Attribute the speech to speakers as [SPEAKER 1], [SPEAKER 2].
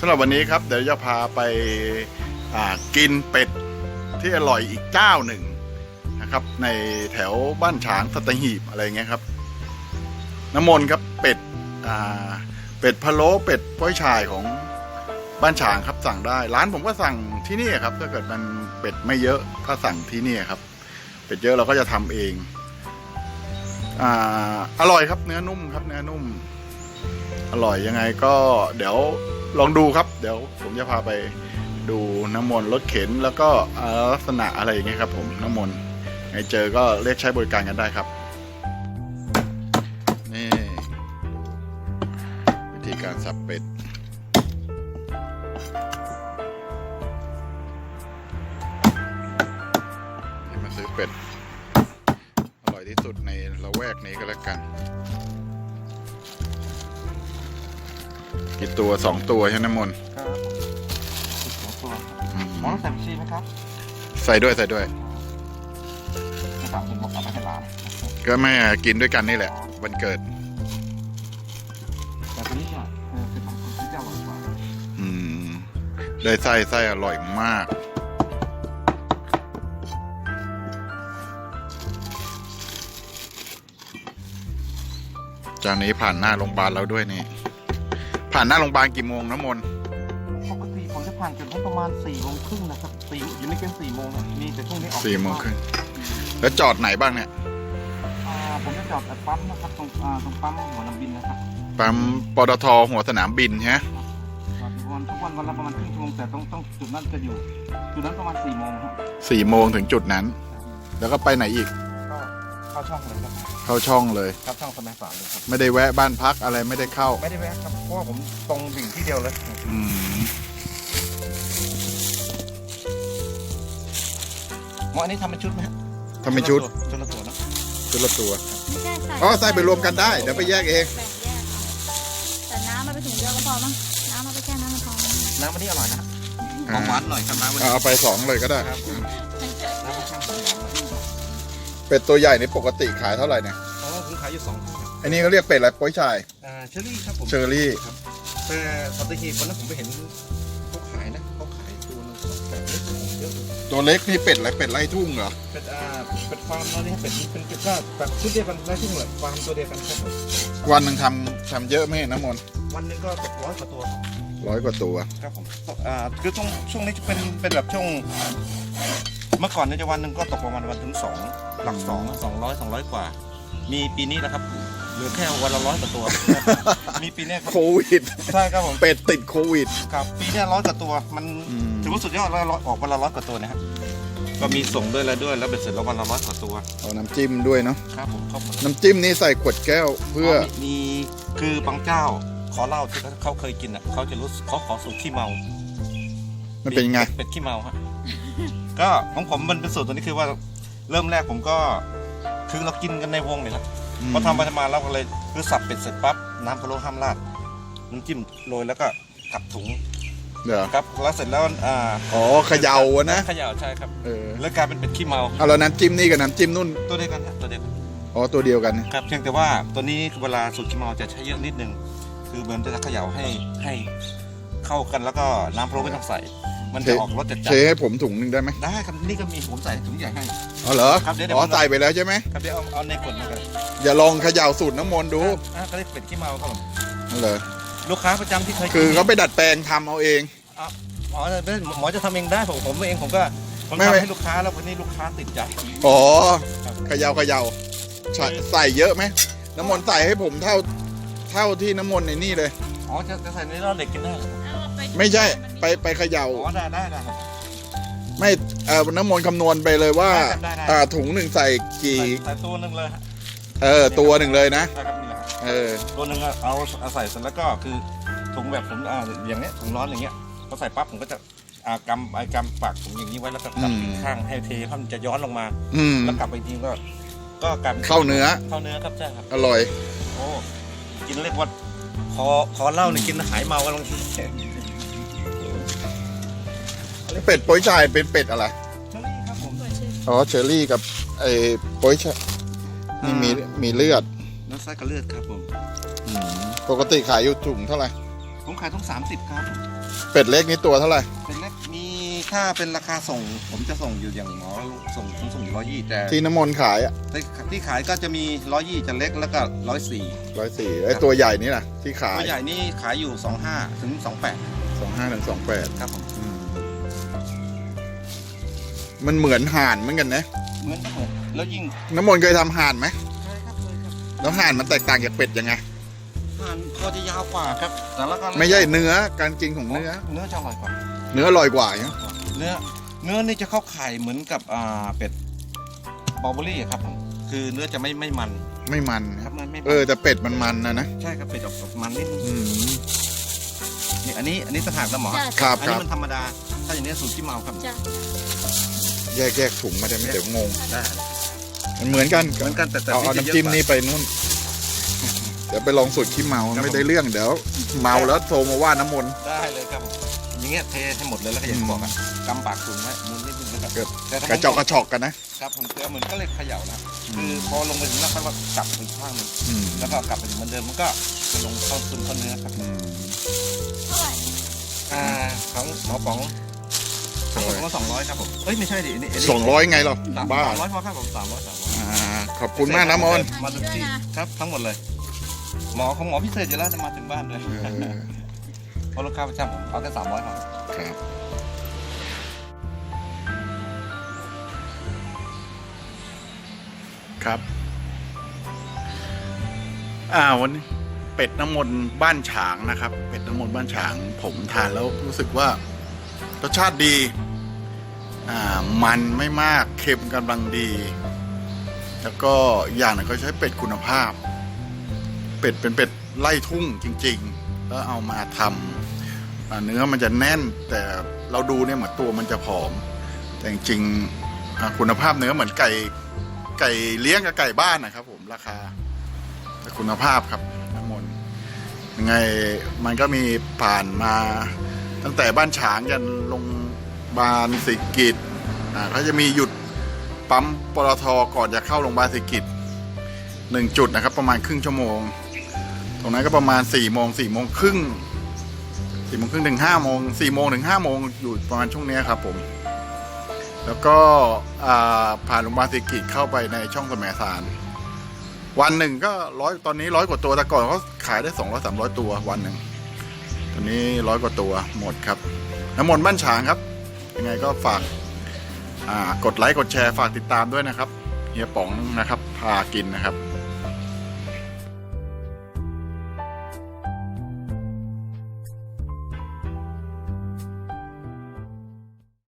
[SPEAKER 1] สำหรับวันนี้ครับเดี๋ยวจะพาไปากินเป็ดที่อร่อยอีกเจ้าหนึ่งนะครับ ในแถวบ้านฉางสตหีบอะไรเงี้ยครับ น้ำมนต์ครับเป็ดเป็ดพะโล้เป็ดป้อยชายของบ้านฉางครับสั่งได้ ร้านผมก็สั่งที่นี่ครับถ้าเกิดมันเป็ดไม่เยอะก็สั่งที่นี่ครับ เป็ดเยอะเราก็จะทำเองอ่าอร่อยครับเนื้อนุ่มครับเนื้อนุ่ม อร่อยยังไงก็เดี๋ยว ลองดูครับ เดี๋ยวผมจะพาไปดูน้ำมนต์รถเข็นแล้วก็ลักษณะอะไรอย่างเงี้ยครับ ผมน้ำมนต์ไงเจอก็เรียกใช้บริการกันได้ครับนี่วิธีการสับเป็ดมาซื้อเป็ด อร่อยที่สุดในละแวกนี้ก็แล้วกัน กี่ตัวสองตัวใช่ไหมน้ำมนต์
[SPEAKER 2] ครับสิบสองตัว
[SPEAKER 1] อืม
[SPEAKER 2] หมอต้องใส่ผักชีไหมครับ
[SPEAKER 1] ใส่ด้วยใส่ด้วย
[SPEAKER 2] ไม่ฝากคุณบอกกลับไปให้หลาน
[SPEAKER 1] ก็ไม่กินด้วยกันนี่แหละ วันเกิด
[SPEAKER 2] แต่ตัวนี้เนี่ยเออเป็นของคุณที่จะอร่อยกว่า
[SPEAKER 1] อืม ได้ไส้ไส้อร่อยมาก จานนี้ผ่านหน้าโรงพยาบาลเราด้วยนี่ ผ่านหน้าโรงพยาบาลกี่โมงน้ำมนต์
[SPEAKER 2] ปกติผมจะผ่านจุดนั้นประมาณสี่โมงครึ่งนะครับสี่อยู่ไม่เกินสี่โมงอะมีแต่ช่วงนี้ออก
[SPEAKER 1] สี่โมงครึ่งแล้วจอดไหนบ้างเนี่ย
[SPEAKER 2] อ่าผมจะจอดแต่ปั๊มนะครับตรงอ่าตรงปั๊มหัวลำบินนะครับ
[SPEAKER 1] ปั๊มปตทหัวสนามบินใช่ไหม
[SPEAKER 2] จอดทุกวันทุกวันวันละประมาณครึ่งชั่วโมงแต่ต้องต้องจุดนั้นจะอยู่ จุดนั้นประมาณสี่โมงครับ
[SPEAKER 1] สี่โมงถึงจุดนั้น แล้วก็ไปไหนอีก
[SPEAKER 2] ก็ เข้าช่องเลยครับ
[SPEAKER 1] เข้าช่องเลย
[SPEAKER 2] ครับช่องสมัยฝางเลยครับ
[SPEAKER 1] ไม่ได้แวะบ้านพักอะไรไม่ได้เข้า
[SPEAKER 2] ไม่ได้แวะครับเพราะว่าผมตรงดิ่งที่เดียวเลย
[SPEAKER 1] อืม
[SPEAKER 2] หมออันนี้ทำเป็นชุดไหมฮะ
[SPEAKER 1] ทำเป็นชุด
[SPEAKER 2] ชุดละตัวนะ
[SPEAKER 1] ชุดละตัว
[SPEAKER 3] ไม่ใช่ใส่
[SPEAKER 1] อ๋อใส่ไปรวมกันได้เดี๋ยวไปแยกเอง
[SPEAKER 3] แบ่งแยกเอาแต่น้ำมันไปถึงเดียวก็พอมั้งน้ำมันไปแค่นั้นก็พอมั้ง
[SPEAKER 2] น้ำอันนี้อร่อยนะ
[SPEAKER 1] อ่า
[SPEAKER 2] หวานหน่อยครับน้ำอันนี้
[SPEAKER 1] เอาไปสองเลยก็ได้
[SPEAKER 2] ครับ
[SPEAKER 1] เป็ดตัวใหญ่นี่ปกติขายเท่าไหร่เนี่ย
[SPEAKER 2] เพราะว่าผมขายอยู่สองครับ
[SPEAKER 1] อันนี้เขาเรียกเป็ดอะไรโป้ยชาย
[SPEAKER 2] อ่าเชอรี่ครับผม
[SPEAKER 1] เชอรี่
[SPEAKER 2] ครับแต่สัตหีบวันนั้นผมไปเห็นเขาขายนะเขาขายตัวนึงสองแบบนี้เยอะ
[SPEAKER 1] ตัวเล็กนี่เป็ดอะไรเป็ดไล่ทุ่งเหรอ
[SPEAKER 2] เป็นอ่าเป็นฟาร์มเราเนี่ยเป็นเป็นเป็นก็แบบชุดเดียวกันได้ทุกเหมือนฟาร์มตัวเดียวกันครับผม
[SPEAKER 1] วันหนึ่งทำทำเยอะไหมน้ำมนต์
[SPEAKER 2] วันหนึงก็ตกร้อยกว่าตัว
[SPEAKER 1] ร้อยกว่าตัว
[SPEAKER 2] ครับผมอ่าคือช่วงช่วงนี้จะเป็นเป็นแบบช่วง เมื่อก่อนเนี่ยจะวันหนึ่งก็ตกประมาณวันถึงสองหลักสองสองร้อยสองร้อยกว่า มีปีนี้นะครับเหลือแค่วันละร้อยกว่าตัว มีปีเนี้ยครับ
[SPEAKER 1] โควิด
[SPEAKER 2] ใช่ครับผม
[SPEAKER 1] เป็ดติดโควิด
[SPEAKER 2] ครับปีเนี้ยร้อยกว่าตัว มัน
[SPEAKER 1] อืม
[SPEAKER 2] ถือว่าสุดยอดแล้วร้อยออกวันละร้อยกว่าตัวนะฮะก็มีส่งด้วยแล้วด้วยแล้วเป็นเสร็จแล้ววันละร้อยกว่าตัว
[SPEAKER 1] เอาน้ำจิ้มด้วยเนาะ
[SPEAKER 2] ครับผมครับผม
[SPEAKER 1] น้ำจิ้มนี่ใส่ขวดแก้วเพื่อ
[SPEAKER 2] มีมีคือบางเจ้าขอเหล้าที่เขาเคยกินอะเขาจะรู้สึกเขาขอสูตรขี้เมา
[SPEAKER 1] มันเป็นยังไง
[SPEAKER 2] เป็ดขี้เมาฮะ ก็ของผมมันเป็นสูตรตัวนี้คือว่าเริ่มแรกผมก็คือเรากินกันในวงเลยนะพอทำไปทำมาเราก็เลยคือสับเป็ดเสร็จปั๊บน้ำพะโล้ห้ามราดน้ำจิ้มโรยแล้วก็กลับถุง
[SPEAKER 1] เดี๋ยว
[SPEAKER 2] ครับแล้วเสร็จแล้วอ่า
[SPEAKER 1] อ๋อเขย่าอะนะ
[SPEAKER 2] เขย่าใช่ครับ
[SPEAKER 1] เออ
[SPEAKER 2] แล้วกลายเป็นเป็ดขี้เมา
[SPEAKER 1] เอาแล้วน้ำจิ้มนี่กับน้ำจิ้มนู่น
[SPEAKER 2] ตัวเดียวกันครับตัวเดียวกัน
[SPEAKER 1] อ๋อตัวเดียวกัน
[SPEAKER 2] ครับเพียงแต่ว่าตัวนี้เวลาสูตรขี้เมาจะใช้เยอะนิดนึงคือเหมือนจะเขย่าให้ให้เข้ากันแล้วก็น้ำพะโล้ไม่ต้องใส่ มันจะออกรสจัด
[SPEAKER 1] เทให้ผมถุงหนึงได้ไหม
[SPEAKER 2] ๆได้ครับนี่ก็มีผมใส่ถุงใหญ่ให้
[SPEAKER 1] อ๋อเหรอ
[SPEAKER 2] ครับเดี๋ยวเดี๋ยว
[SPEAKER 1] อ๋อ
[SPEAKER 2] ผม
[SPEAKER 1] ใส่ไปแล้วใช่ไหม
[SPEAKER 2] ครับเดี๋ยวเอาเอาในขวดมากัน
[SPEAKER 1] อย่าลองเขย่าสูตรน้ำมนต์ดู
[SPEAKER 2] อ่าก็เรียกเป็ดขี้เมาครับผม
[SPEAKER 1] นั่นเลย
[SPEAKER 2] ลูกค้าประจำที่เคยกิน
[SPEAKER 1] คือเขาไปดัดแปลงทำเอาเอง
[SPEAKER 2] หมอจะหมอจะทำเองได้ผมผมเองผมก็ผม
[SPEAKER 1] ไม่ไม่
[SPEAKER 2] ทำให้ลูกค้าแล้ววันนี้ลูกค้าติดใจ
[SPEAKER 1] อ๋อ
[SPEAKER 2] ครับ
[SPEAKER 1] เขย่าเขย่าใส่ใส่เยอะไหมน้ำมนต์ใส่ให้ผมเท่าเท่าที่น้ำมนต์ในนี่เลย
[SPEAKER 2] อ๋อจะจะใส่ในรอบเด็กกินได้เหรอ
[SPEAKER 3] เอาป
[SPEAKER 1] ไม่ใช่ ไปไปเขย่า
[SPEAKER 2] อ๋อได้ได้ได้ครับ
[SPEAKER 1] ไม่เออน้ำมนต์คำนวณไปเลยว่า
[SPEAKER 2] ได้ครับได้ได้
[SPEAKER 1] อ่าถุงหนึ่งใส่กี่
[SPEAKER 2] ใส่ใส่ตัวหนึ่งเลยฮะ
[SPEAKER 1] เออ ตัวหนึ่งเลยนะ
[SPEAKER 2] ใช่ครับนี่แหละครับ
[SPEAKER 1] เออ
[SPEAKER 2] ตัวหนึ่งอะเอาเอาใส่เสร็จแล้วก็คือถุงแบบผมอ่าอย่างเนี้ยถุงร้อนอย่างเงี้ยพอใส่ปั๊บผมก็จะอ่ากำไอ้กำปากถุงอย่างนี้ไว้แล้วก็กลับอีกข้างให้เทให้มันจะย้อนลงมา
[SPEAKER 1] อืม
[SPEAKER 2] แล้วกลับไปอีกทีก็ก็กลับ
[SPEAKER 1] เข้าเนื้อ
[SPEAKER 2] เข้าเนื้อครับใช่ครับ
[SPEAKER 1] อร่อย
[SPEAKER 2] โอ้กินเรียกว่าพอพอเหล้านี่กินหายเมากันบางที
[SPEAKER 1] เป็ดโป้ยชายเป็นเป็ดอะไร
[SPEAKER 2] เชอรี่ครับผม
[SPEAKER 3] เปิดชื่อ
[SPEAKER 1] อ๋อเชอรี่กับไอ้โป้ยชายนี่มีมีเลือด
[SPEAKER 2] น้ำไส้กับเลือดครับผม
[SPEAKER 1] ปกติขายอยู่ถุงเท่าไหร่
[SPEAKER 2] ผมขายต้องสามสิบครับ
[SPEAKER 1] เป็ดเล็กนี่ตัวเท่าไหร่
[SPEAKER 2] เป็นเล็กมีถ้าเป็นราคาส่ง ผมจะส่งอยู่อย่างหมอส่งผมส่งอยู่ร้อยยี่แต่
[SPEAKER 1] ที่น้ำมนต์ขายอะ
[SPEAKER 2] ที่ที่ขายก็จะมีร้อยยี่จะเล็กแล้วก็ร้อยสี่
[SPEAKER 1] ร้อยสี่ไอ้ตัวใหญ่นี่นะที่ขา
[SPEAKER 2] ตั
[SPEAKER 1] ยว
[SPEAKER 2] ใหญ่นี่ขายอยู่สองห้าถึงสองแปด
[SPEAKER 1] สองห้าถึงสองแปด
[SPEAKER 2] ครับผม
[SPEAKER 1] มันเหมือนห่านเหมือนกันนะ
[SPEAKER 2] เหมือนกันหมดแล้วยิ่ง
[SPEAKER 1] น้ำมนต์เคยทำห่านไหม
[SPEAKER 2] ใช่ครับเลยครับ
[SPEAKER 1] แล้วห่านมันแตกต่างจากเป็ดยังไง
[SPEAKER 2] ทานพอจะยาวกว่าครับ แต่แล้วก็
[SPEAKER 1] ไม่ใช่เนื้อการกินของเนื้อ
[SPEAKER 2] เนื้อจะอร่อยกว่า
[SPEAKER 1] เนื้ออร่อยกว่าเนอะ
[SPEAKER 2] เนื้อเนื้อนี่จะเข้าไข่เหมือนกับอ่าเป็ดบอลเบอรี่ครับผมคือเนื้อจะไม่ไม่มัน
[SPEAKER 1] ไม่มัน
[SPEAKER 2] ครับมันไม่มัน
[SPEAKER 1] เออแต่เป็ดมันมันนะนะ
[SPEAKER 2] ใช่ครับเป็ดออกออกมันนิดนึง
[SPEAKER 1] อืม
[SPEAKER 2] นี่อันนี้อันนี้ต่างหากนะหมอ
[SPEAKER 3] จ้ะ
[SPEAKER 1] ครับ
[SPEAKER 2] อัน
[SPEAKER 1] ค
[SPEAKER 2] นี้
[SPEAKER 1] รับ
[SPEAKER 2] มันธรรมดา ถ้าอย่างนี้สูตรที่เมาครับ
[SPEAKER 3] จ้ะ
[SPEAKER 1] แยกแยกถุงมาได้ไหมเดี๋ยวงง
[SPEAKER 2] ได้
[SPEAKER 1] มันเหมือนกัน
[SPEAKER 2] เหมือนกันแต่แต่
[SPEAKER 1] เอาเอา
[SPEAKER 2] จะ
[SPEAKER 1] น้ำจิ้ม
[SPEAKER 2] เยอะกว่า
[SPEAKER 1] นี่ไปนู่น เดี๋ยวไปลองสูตรขี้เมา
[SPEAKER 2] ครับ
[SPEAKER 1] ไม่ได้เรื่องเดี๋ยวเมาแล้วโทรมาว่าน้ำมนต์
[SPEAKER 2] ได้เลยครับผมอย่างเงี้ยเทให้หมดเลยแล้วก็อย่างที่บอกอะกำปากถุงไว้มุนนิดนึงนะครับ
[SPEAKER 1] ครับ
[SPEAKER 2] แต่ถ้าก
[SPEAKER 1] ระจอกกระชอกกันนะ
[SPEAKER 2] ครับผมเจอเหมือนก็เลยเขย่านะคือพอลงไปถึงแล้วค่อยว่ากลับไปอีกข้างหนึง
[SPEAKER 1] อืม
[SPEAKER 2] แล้วก็กลับไปเหมือนเดิมมันก็จะลงเข้าซึมเข้าเนื้อครับ
[SPEAKER 1] อืม
[SPEAKER 3] เท่าไหร่
[SPEAKER 2] อ่าของหมอป๋อง ทั้งหมดก็สองร้อยครับผมเอ้ยไม่ใช่ดิอันนี้นนี้
[SPEAKER 1] สองร้อยไงหรอ
[SPEAKER 2] สาม
[SPEAKER 1] บ้า
[SPEAKER 2] สามร้อยพอครับผมสามร้อยสามร้อย
[SPEAKER 1] อ่าขอบคุณมากนะมนต์
[SPEAKER 2] มาถึงที่ครับทั้งหมดเลย หมอของหมอพิเศษอยู่แล้วจะมาถึงบ้านเลย
[SPEAKER 1] เออ
[SPEAKER 2] เพราะลูกค้าประจำผมเอาแค่สามร้อยพอ
[SPEAKER 1] ครับครับอ่าวันนี้เป็ดน้ำมนต์บ้านฉางนะครับ เป็ดน้ำมนต์บ้านฉาง ผมทานแล้วรู้สึกว่ารสชาติดีอ่า มันไม่มากเค็มกำลังดี แล้วก็อย่างหนึงก็ใช้เป็ดคุณภาพ เป็ดเป็นเป็ดไล่ทุ่งจริง ๆ แล้วเอามาทำเนื้อมันจะแน่นแต่เราดูเนี่ยเหมือนตัวมันจะผอม แต่จริงคุณภาพเนื้อเหมือนไก่ไก่เลี้ยงกับไก่บ้านนะครับ ผมราคาแต่คุณภาพครับน้ำมนยังไงมันก็มีผ่านมาตั้งแต่บ้านฉางยันโรง บาลสิกิจอ่าเขาจะมีหยุดปั๊มปตทก่อนจะเข้าโรงพยาบาลสิกิจหนึ่งจุดนะครับ ประมาณครึ่งชั่วโมง ตรงนั้นก็ประมาณสี่โมงสี่โมงครึ่งสี่โมงครึ่งถึงห้าโมงสี่โมงถึงห้าโมงอยู่ประมาณช่วงนี้ครับผม แล้วก็ผ่านโรงพยาบาลสิกิจเข้าไปในช่องสมสารวันหนึ่งก็ร้อยตอนนี้ร้อยกว่าตัวแต่ก่อนเขาขายได้สองร้อยสามร้อยตัววันหนึ่งตอนนี้ร้อยกว่าตัวหมดครับน้ำมนต์บ้านฉางครับ ยังไงก็ฝากกดไลค์กดแชร์ฝากติดตามด้วยนะครับเฮียป๋องนะครับพากินนะครับ